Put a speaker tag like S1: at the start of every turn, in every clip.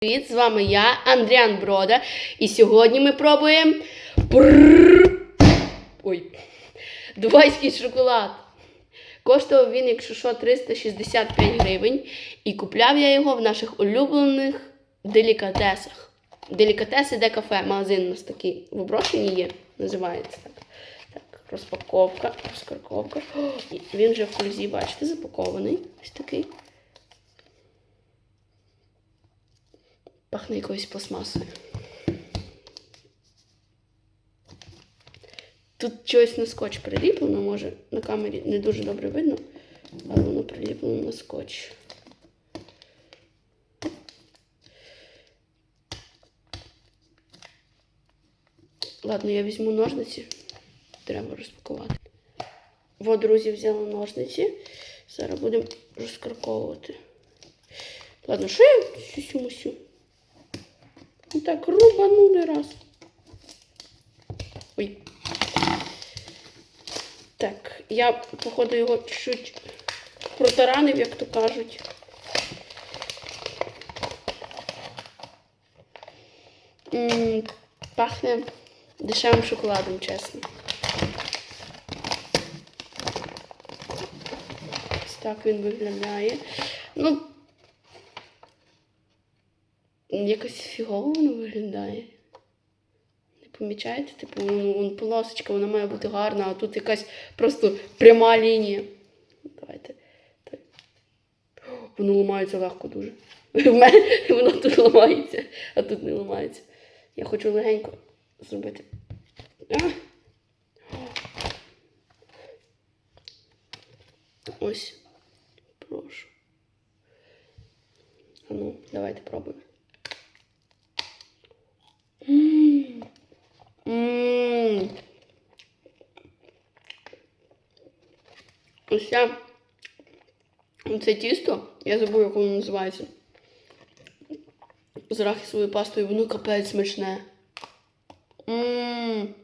S1: Привіт, з вами я, Андріан Брода, і сьогодні ми пробуємо. Ой. Дубайський шоколад. Коштував він, якщо що, 365 гривень. І купляв я його в наших улюблених делікатесах. Делікатеси де кафе, магазин у нас такий в Оброшені є, називається так. Так, розпаковка, розкарковка. Він вже в кользі, бачите, запакований. Ось такий. Пахне якоюсь пластмасою. Тут щось на скотч приліплено, може на камері не дуже добре видно, але воно приліплено на скотч. Ладно, я візьму ножниці. Треба розпакувати. От, друзі, взяла ножниці. Зараз будемо розкарковувати. Ладно, що я сюсю-мусю? Ну Так, рубанули раз. Ой. Так, я, походу, його чуть протаранив, як то кажуть. Пахне дешевим шоколадом, чесно. Ось так він виглядає. Ну, якось фігово воно виглядає. Не помічаєте? Типу, вон полосочка, вона має бути гарна, а тут якась просто пряма лінія. Давайте. Так. Воно ламається легко дуже. Воно тут ламається, а тут не ламається. Я хочу легенько зробити. Ось. Прошу. Ну, давайте пробуємо. М. М. Ось це тісто, я забув, як воно називається. З арахісовою пастою, воно капець смачне. М.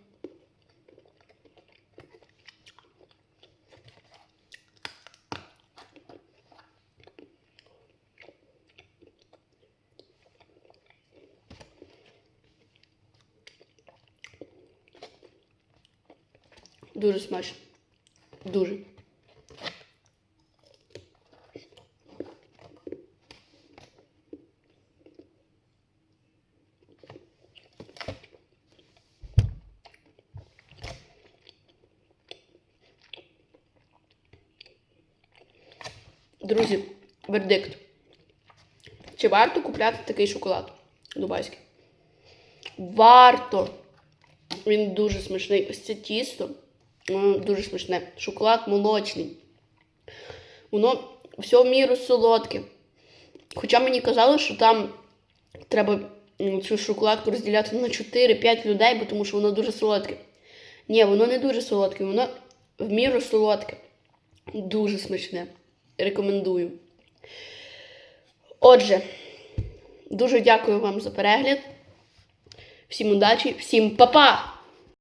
S1: Дуже смачно. Дуже. Друзі, вердикт. Чи варто купляти такий шоколад дубайський? Варто! Він дуже смачний. Ось це тісто. Дуже смачне. Шоколад молочний. Воно все в міру солодке. Хоча мені казали, що там треба цю шоколадку розділяти на 4-5 людей, бо тому що воно дуже солодке. Ні, воно не дуже солодке, воно в міру солодке. Дуже смачне. Рекомендую. Отже, дуже дякую вам за перегляд. Всім удачі, всім па-па!